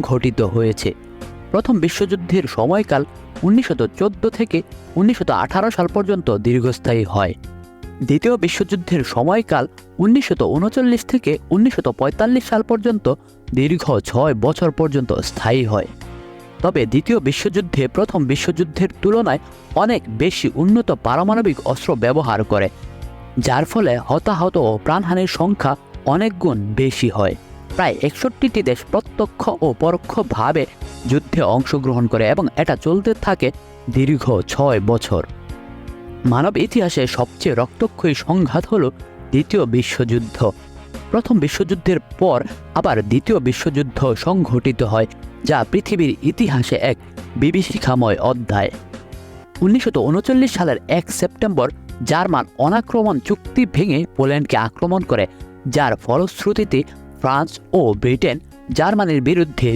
ঘটিত হয়েছে। প্রথম বিশ্বযুদ্ধের সময়কাল উনিশশো চোদ্দ থেকে উনিশশো আঠারো সাল পর্যন্ত দীর্ঘস্থায়ী হয়। দ্বিতীয় বিশ্বযুদ্ধের সময়কাল উনিশশো উনচল্লিশ থেকে উনিশশো পঁয়তাল্লিশ সাল পর্যন্ত দীর্ঘ ছয় বছর পর্যন্ত স্থায়ী হয়। তবে দ্বিতীয় বিশ্বযুদ্ধে প্রথম বিশ্বযুদ্ধের তুলনায় অনেক বেশি উন্নত পারমাণবিক অস্ত্র ব্যবহার করে, যার ফলে হতাহত ও প্রাণহানির সংখ্যা অনেক গুণ বেশি হয়। প্রায় একষট্টিটি দেশ প্রত্যক্ষ ও পরোক্ষভাবে যুদ্ধে অংশগ্রহণ করে এবং এটা চলতে থাকে দীর্ঘ ছয় বছর। মানব ইতিহাসে সবচেয়ে রক্তক্ষয়ী সংঘাত হল দ্বিতীয় বিশ্বযুদ্ধ। প্রথম বিশ্বযুদ্ধের পর আবার দ্বিতীয় বিশ্বযুদ্ধ সংঘটিত হয়, যা পৃথিবীর ইতিহাসে এক বিভীষিকাময় অধ্যায়। উনিশশো উনচল্লিশ সালের এক সেপ্টেম্বর জার্মান অনাক্রমণ চুক্তি ভেঙে পোল্যান্ডকে আক্রমণ করে, যার ফলশ্রুতিতে ফ্রান্স ও ব্রিটেন জার্মানির বিরুদ্ধে